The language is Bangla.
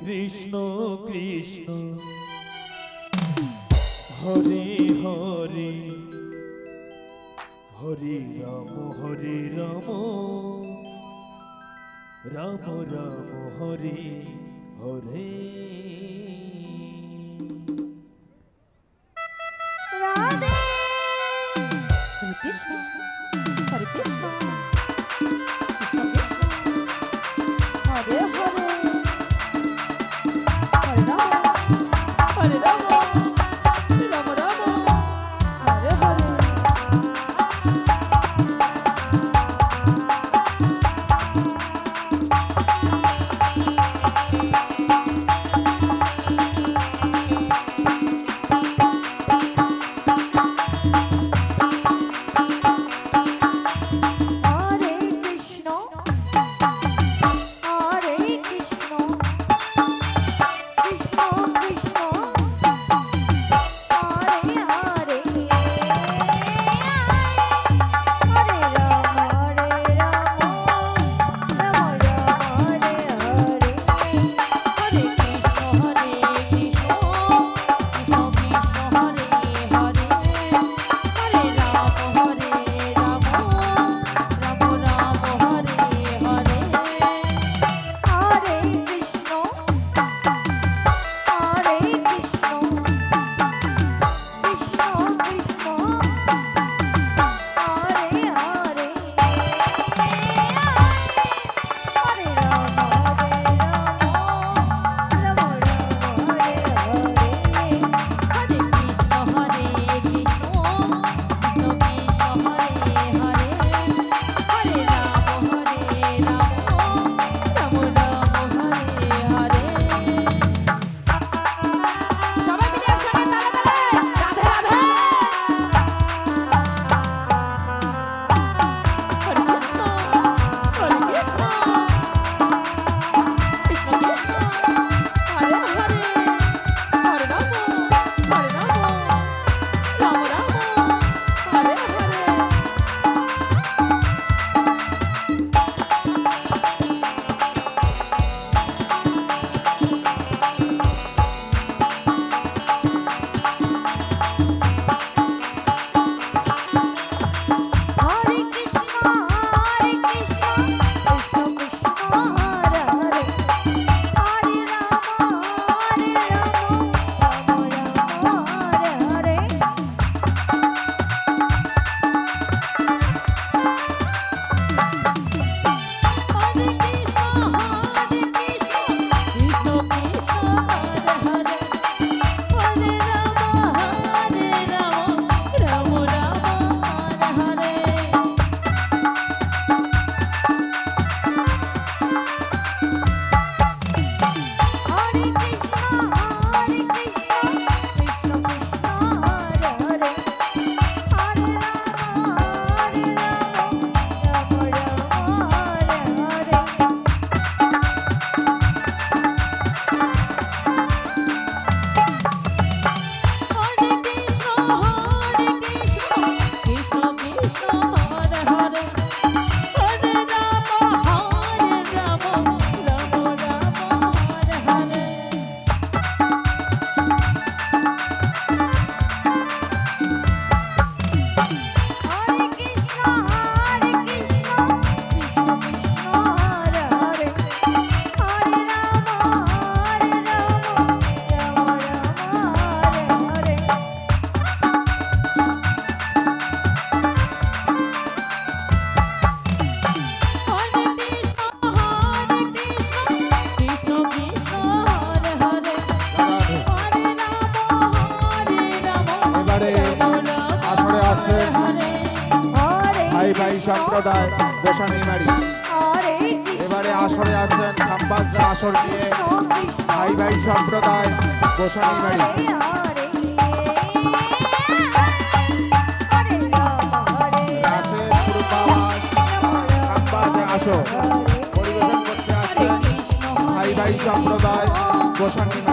কৃষ্ণ কৃষ্ণ। হরি হরি। হরি রাম হরি রাম। রাম রাম হরি হরে। Krishna Krishna, Hare Krishna. সম্প্রদায় গোসানি মারি এবারে আসরে আছেন খাম্বাজরা আসর নিয়ে। ভাই ভাই সম্প্রদায় গোসানি মারি আসো পরিবেশন করতে ভাই ভাই সম্প্রদায় গোসানি